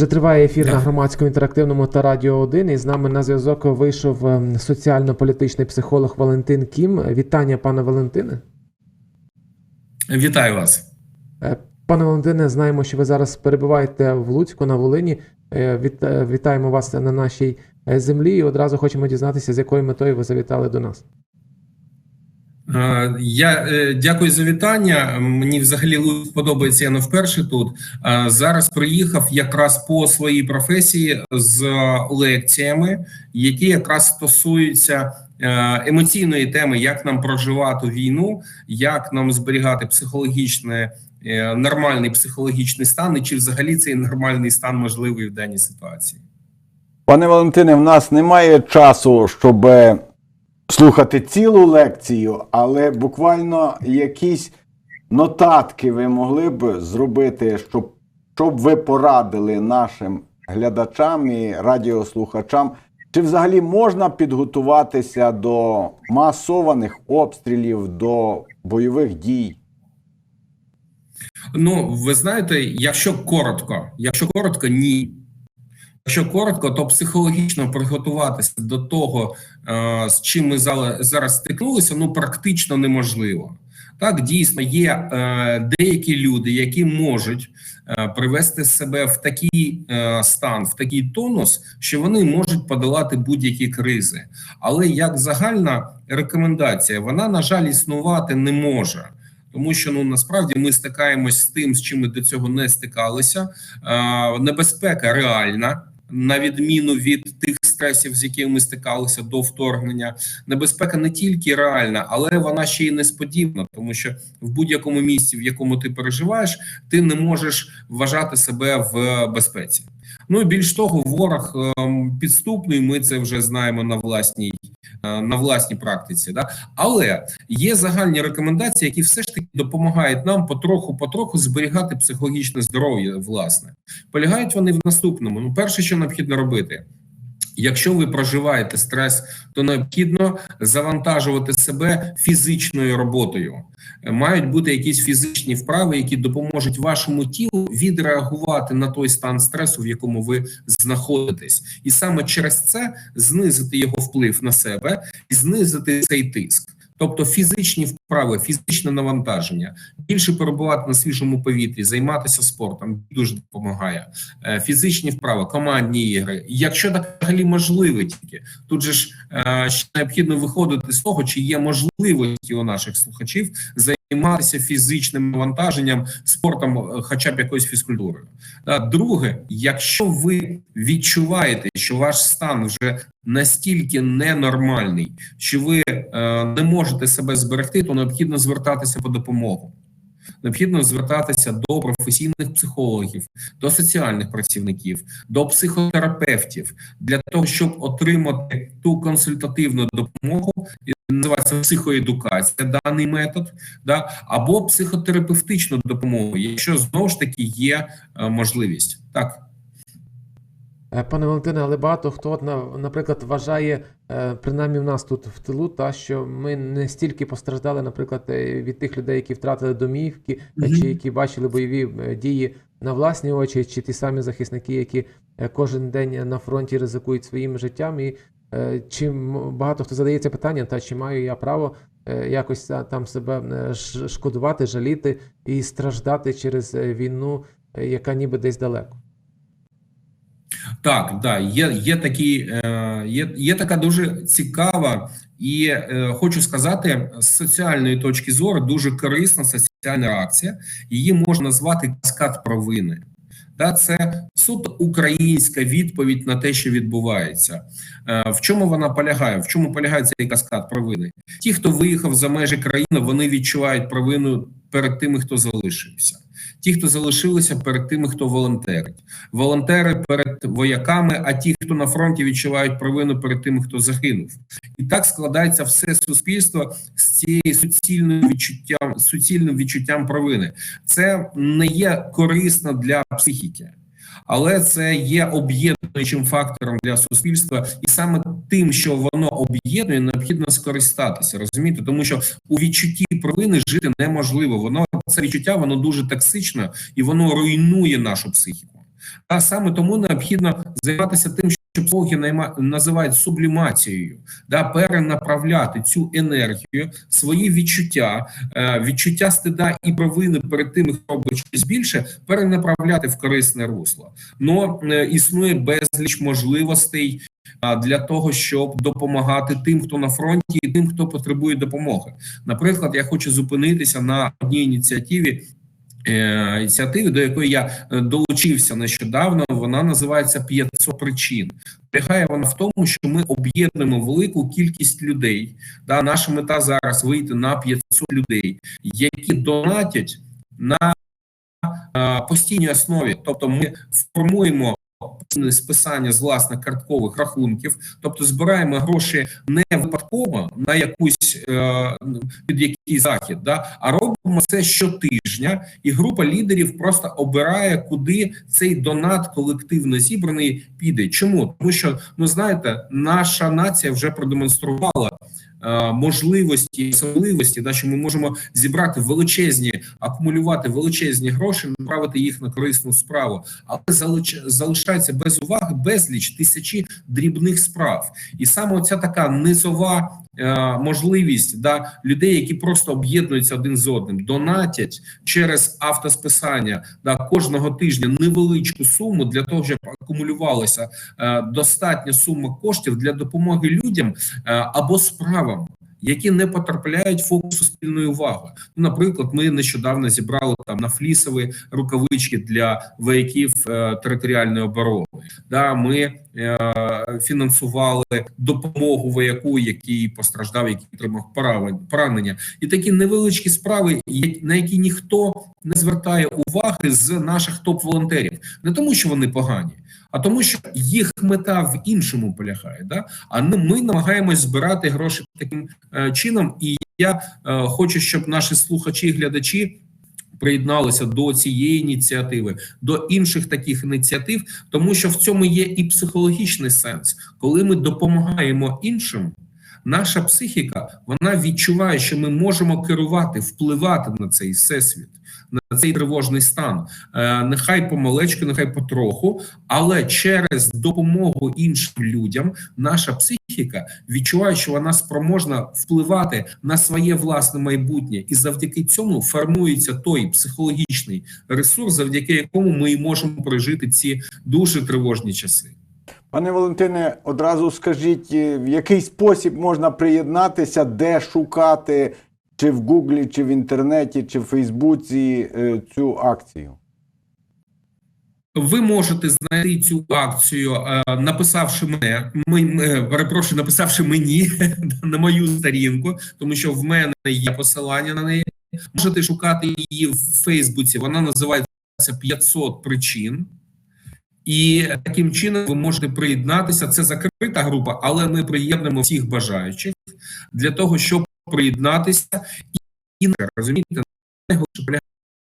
Отже, триває ефір на громадському інтерактивному та радіо 1. І з нами на зв'язок вийшов ем, соціально-політичний психолог Валентин Кім. Вітання, пане Валентине. Вітаю вас. Е, Пане Валентине, знаємо, що ви зараз перебуваєте в Луцьку на Волині. Е, е, Вітаємо вас на нашій землі і одразу хочемо дізнатися, з якою метою ви завітали до нас. Е, Я е, дякую за вітання. Мені взагалі подобається. Я не вперше тут. Е, Зараз приїхав якраз по своїй професії з лекціями, які якраз стосуються емоційної теми, як нам проживати війну, як нам зберігати психологічне. Нормальний психологічний стан, і чи взагалі цей нормальний стан можливий в даній ситуації? Пане Валентине, в нас немає часу, щоб слухати цілу лекцію, але буквально якісь нотатки ви могли б зробити, щоб, щоб ви порадили нашим глядачам і радіослухачам, чи взагалі можна підготуватися до масованих обстрілів, до бойових дій? Ну, ви знаєте, якщо коротко, якщо коротко, ні. Якщо коротко, то психологічно приготуватися до того, е, з чим ми зараз стикнулися, ну практично неможливо. Так, дійсно, є е, деякі люди, які можуть е, привести себе в такий стан, в такий тонус, що вони можуть подолати будь-які кризи. Але як загальна рекомендація, вона, на жаль, існувати не може. Тому що ну насправді ми стикаємось з тим, з чим ми до цього не стикалися. Небезпека реальна, на відміну від тих стресів, з якими ми стикалися до вторгнення. Небезпека не тільки реальна, але вона ще й несподівана, тому що в будь-якому місці, в якому ти переживаєш, ти не можеш вважати себе в безпеці. Ну і більш того, ворог ем, підступний. Ми це вже знаємо на власній на власній практиці. Да? Але є загальні рекомендації, які все ж таки допомагають нам потроху-потроху зберігати психологічне здоров'я. Власне, полягають вони в наступному. Ну, перше, що необхідно робити. Якщо ви проживаєте стрес, то необхідно завантажувати себе фізичною роботою. Мають бути якісь фізичні вправи, які допоможуть вашому тілу відреагувати на той стан стресу, в якому ви знаходитесь, і саме через це знизити його вплив на себе і знизити цей тиск. Тобто фізичні вправи, фізичне навантаження, більше перебувати на свіжому повітрі, займатися спортом дуже допомагає. Е, Фізичні вправи, командні ігри. Якщо так взагалі можливо тільки тут же ж е, необхідно виходити з того, чи є можливості у наших слухачів займатися фізичним навантаженням, спортом, е, хоча б якоюсь фізкультурою. Та друге, якщо ви відчуваєте, що ваш стан вже настільки ненормальний, що ви е, не можете себе зберегти, то необхідно звертатися по допомогу. Необхідно звертатися до професійних психологів, до соціальних працівників, до психотерапевтів для того, щоб отримати ту консультативну допомогу, і називається психоедукація, даний метод, да, або психотерапевтичну допомогу, якщо знову ж таки є е, можливість. Так. Е, Пане Валентине, але багато хто, на- наприклад, вважає, е, принаймні в нас тут в тилу, та що ми не стільки постраждали, наприклад, е, від тих людей, які втратили домівки, чи які бачили бойові дії на власні очі, чи ті самі захисники, які кожен день на фронті ризикують своїм життям. І чи багато хто задається питанням, та чи маю я право якось там себе шкодувати, жаліти і страждати через війну, яка ніби десь далеко. Так, да, є, є такі, е, є, є така дуже цікава і е, хочу сказати, з соціальної точки зору дуже корисна соціальна реакція. Її можна назвати каскад провини. Да, це суто українська відповідь на те, що відбувається. Е, в чому вона полягає? В чому полягає цей каскад провини? Ті, хто виїхав за межі країни, вони відчувають провину перед тими, хто залишився. Ті, хто залишилися перед тими, хто волонтерить, волонтери перед вояками, а ті, хто на фронті відчувають провину перед тими, хто загинув, і так складається все суспільство з цією суцільним відчуттям, суцільним відчуттям провини. Це не є корисно для психіки. Але це є об'єднуючим фактором для суспільства, і саме тим, що воно об'єднує, необхідно скористатися. Розумієте, тому що у відчутті провини жити неможливо. Воно це відчуття, воно дуже токсичне і воно руйнує нашу психіку. А саме тому необхідно займатися тим, що психологи називають сублімацією, да, перенаправляти цю енергію, свої відчуття, е, відчуття стида і провини перед тими, хто робить щось більше, перенаправляти в корисне русло. Но е, існує безліч можливостей для того, щоб допомагати тим, хто на фронті, і тим, хто потребує допомоги. Наприклад, я хочу зупинитися на одній ініціативі. Е, Ініціативи, до якої я е, долучився нещодавно, вона називається «500 причин. Полягає вона в тому, що ми об'єднуємо велику кількість людей. Да, наша мета зараз вийти на 500 людей, які донатять на е, постійній основі. Тобто, ми формуємо списання з власних карткових рахунків, тобто збираємо гроші не випадково на якусь е, під якийсь захід, да, а робимо це щотижня, і група лідерів просто обирає, куди цей донат колективно зібраний піде. Чому? Тому що ну знаєте, наша нація вже продемонструвала. Е, Можливості, особливості, да, що ми можемо зібрати величезні, акумулювати величезні гроші, направити їх на корисну справу, але залиш, залишається без уваги безліч тисячі дрібних справ, і саме оця така низова можливість да, людей, які просто об'єднуються один з одним, донатять через автосписання да, кожного тижня невеличку суму для того, щоб акумулювалася е, достатня сума коштів для допомоги людям е, або справам. Які не потрапляють в фокус суспільної уваги. Ну, наприклад, ми нещодавно зібрали там на флісові рукавички для вояків е, територіальної оборони. Да, ми е, фінансували допомогу вояку, який постраждав, який отримав поранення, і такі невеличкі справи, на які ніхто не звертає уваги з наших топ-волонтерів, не тому, що вони погані, а тому, що їх мета в іншому полягає. Да? А ну, ми намагаємось збирати гроші таким е, чином. І я е, хочу, щоб наші слухачі і глядачі. Приєдналися до цієї ініціативи, до інших таких ініціатив, тому що в цьому є і психологічний сенс, коли ми допомагаємо іншим. Наша психіка вона відчуває, що ми можемо керувати, впливати на цей всесвіт, на цей тривожний стан. Е, нехай помалечку, нехай потроху, але через допомогу іншим людям наша психіка відчуває, що вона спроможна впливати на своє власне майбутнє, і завдяки цьому формується той психологічний ресурс, завдяки якому ми можемо прожити ці дуже тривожні часи. Пане Валентине, одразу скажіть, е, в який спосіб можна приєднатися, де шукати, чи в Гуглі, чи в інтернеті, чи в Фейсбуці е, цю акцію? Ви можете знайти цю акцію, е, написавши мене, ми, ми- перепрошую, написавши мені на мою сторінку, тому що в мене є посилання на неї. Можете шукати її в Фейсбуці. Вона називається 500 причин. І таким чином ви можете приєднатися. Це закрита група, але ми приєднуємо всіх бажаючих для того, щоб приєднатися і і розумієте, найголовніше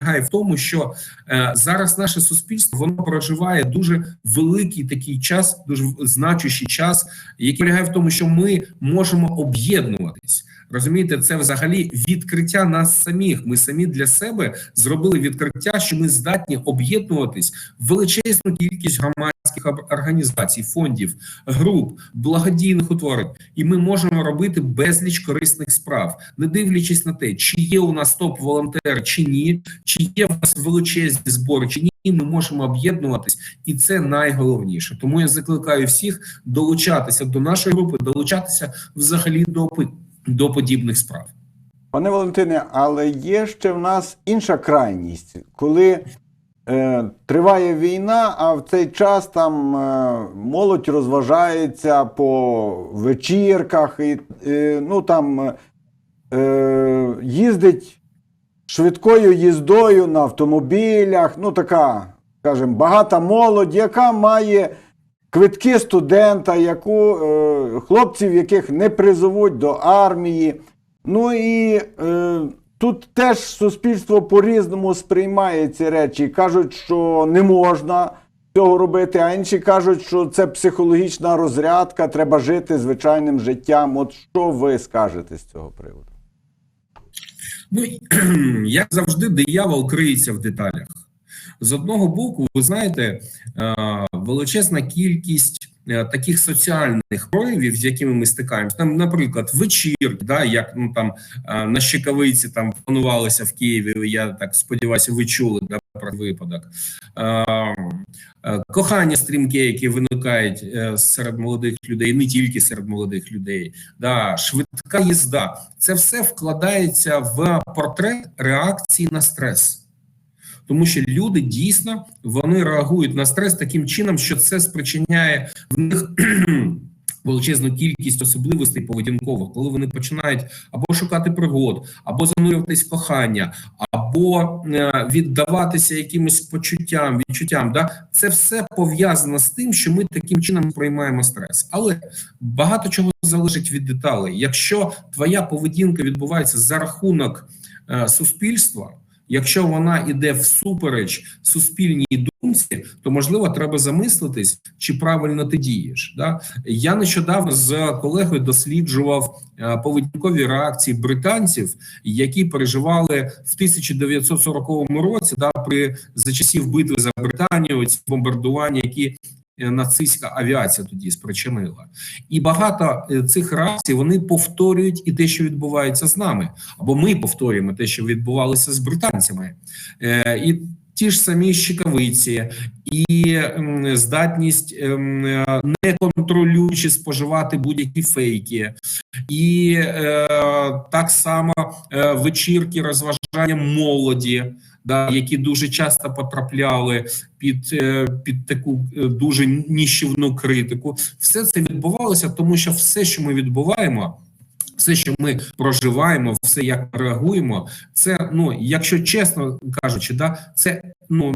полягає в тому, що е, зараз наше суспільство воно проживає дуже великий такий час, дуже значущий час, який полягає в тому, що ми можемо об'єднуватись. Розумієте, це взагалі відкриття нас самих. Ми самі для себе зробили відкриття, що ми здатні об'єднуватись в величезну кількість громадських організацій, фондів, груп, благодійних утворень, і ми можемо робити безліч корисних справ, не дивлячись на те, чи є у нас топ-волонтери, чи ні, чи є в нас величезні збори, чи ні. Ми можемо об'єднуватись, і це найголовніше. Тому я закликаю всіх долучатися до нашої групи, долучатися взагалі до до подібних справ. Пане Валентине, але є ще в нас інша крайність, коли е, триває війна, а в цей час там е, молодь розважається по вечірках, і е, ну там е, їздить швидкою їздою на автомобілях. Ну, така, скажімо, багата молодь, яка має квитки студента, яку е, хлопців, яких не призовуть до армії. Ну і е, тут теж суспільство по-різному сприймає ці речі. Кажуть, що не можна цього робити, а інші кажуть, що це психологічна розрядка, треба жити звичайним життям. От що ви скажете з цього приводу? Ну як завжди, диявол криється в деталях. З одного боку, ви знаєте, е, величезна кількість е, таких соціальних проявів, з якими ми стикаємося, там, наприклад, вечірки, да, як ну там е, на Щекавиці там планувалися в Києві. Я так сподіваюся, ви чули да, про випадок. Е, е, Кохання стрімке, які виникають серед молодих людей, не тільки серед молодих людей, да, швидка їзда. Це все вкладається в портрет реакції на стрес. Тому що люди дійсно вони реагують на стрес таким чином, що це спричиняє в них величезну кількість особливостей поведінкових, коли вони починають або шукати пригод, або занурюватись в кохання, або е, віддаватися якимось почуттям, відчуттям. Да? Це все пов'язано з тим, що ми таким чином приймаємо стрес. Але багато чого залежить від деталей. Якщо твоя поведінка відбувається за рахунок е, суспільства. Якщо вона йде всупереч суспільній думці, то можливо треба замислитись, чи правильно ти дієш. Да? Я нещодавно з колегою досліджував е, поведінкові реакції британців, які переживали в 1940 році, да, при за часів битви за Британію, ці бомбардування, які нацистська авіація тоді спричинила, і багато е, цих реакцій вони повторюють і те, що відбувається з нами, або ми повторюємо те, що відбувалося з британцями, Е, і ті ж самі щекавиці, і здатність ем, е, не контролюючи споживати будь-які фейки, і е, так само е, вечірки розважання молоді. Да, які дуже часто потрапляли під, е, під таку е, дуже ніщівну критику, все це відбувалося, тому що все, що ми відбуваємо, все, що ми проживаємо, все як реагуємо, це ну, якщо чесно кажучи, да, це ну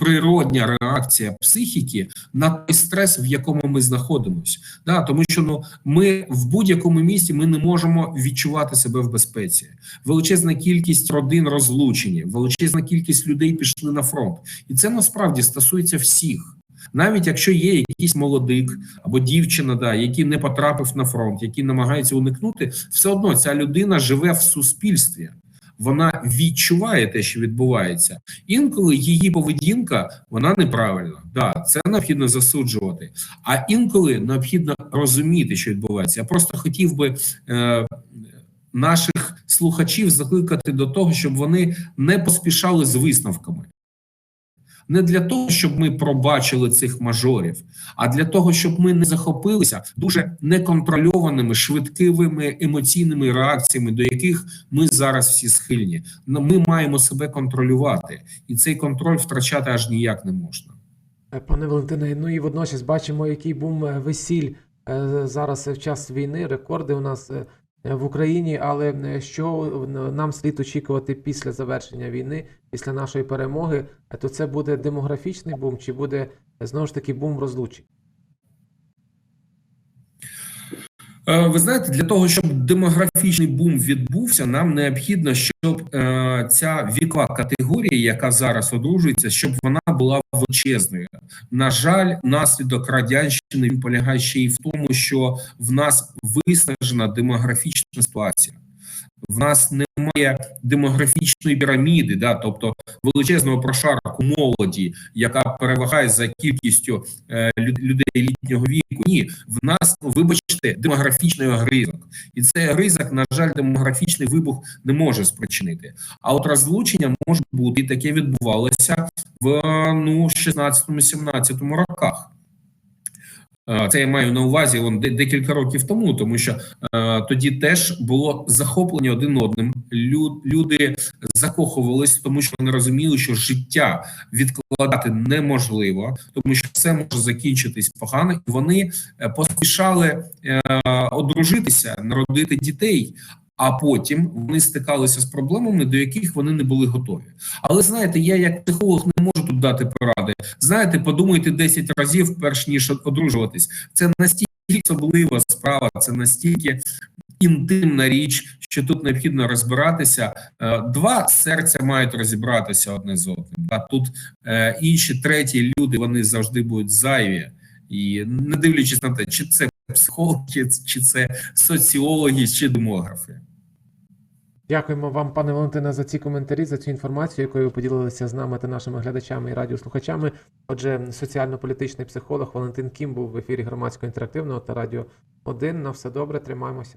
природня реакція психіки на той стрес, в якому ми знаходимося. Да, тому що ну ми в будь-якому місці ми не можемо відчувати себе в безпеці. Величезна кількість родин розлучені, величезна кількість людей пішли на фронт, і це насправді стосується всіх. Навіть якщо є якийсь молодик або дівчина, да, який не потрапив на фронт, який намагається уникнути, все одно ця людина живе в суспільстві. Вона відчуває те, що відбувається. Інколи її поведінка вона неправильна. Да, це необхідно засуджувати. А інколи необхідно розуміти, що відбувається. Я просто хотів би е, наших слухачів закликати до того, щоб вони не поспішали з висновками не для того, щоб ми пробачили цих мажорів, а для того, щоб ми не захопилися дуже неконтрольованими швидкими емоційними реакціями, до яких ми зараз всі схильні. Ми маємо себе контролювати, і цей контроль втрачати аж ніяк не можна. Е, Пане Валентине, ну і водночас бачимо, який бум е, весіль е, зараз в час війни, рекорди у нас в Україні. Але е, що нам слід очікувати після завершення війни, після нашої перемоги, Е, то це буде демографічний бум, чи буде е, знову ж таки бум розлучень? Е, Ви знаєте, для того, щоб демографічний бум відбувся, нам необхідно, щоб е, ця вікова категорія, яка зараз одружується, щоб вона була величезною. На жаль, наслідок радянщини він полягає ще й в тому, що в нас виснажена демографічна ситуація. В нас немає демографічної піраміди, да, тобто величезного прошарку молоді, яка перевагає за кількістю е, лю- людей літнього віку. Ні, в нас, вибачте, демографічний огризок, і цей огризок, на жаль, демографічний вибух не може спричинити. А от розлучення може бути і таке відбувалося в ну 16-17 роках. Е, Це я маю на увазі он, декілька років тому, тому що е, тоді теж було захоплення один одним. Лю- люди закохувались, тому що вони розуміли, що життя відкладати неможливо, тому що все може закінчитись погано. І вони е, поспішали одружитися, народити дітей. А потім вони стикалися з проблемами, до яких вони не були готові. Але знаєте, я як психолог не можу тут дати поради. Знаєте, подумайте 10 разів, перш ніж одружуватись. Це настільки особлива справа, це настільки інтимна річ, що тут необхідно розбиратися. Е, Два серця мають розібратися одне з одним. А тут е, інші треті люди вони завжди будуть зайві. І не дивлячись на те, чи це психологи, чи це соціологи, чи демографи. Дякуємо вам, пане Валентине, за ці коментарі, за цю інформацію, якою ви поділилися з нами та нашими глядачами і радіослухачами. Отже, соціально-політичний психолог Валентин Кім був в ефірі громадського інтерактивного та радіо 1. На все добре, тримаємося.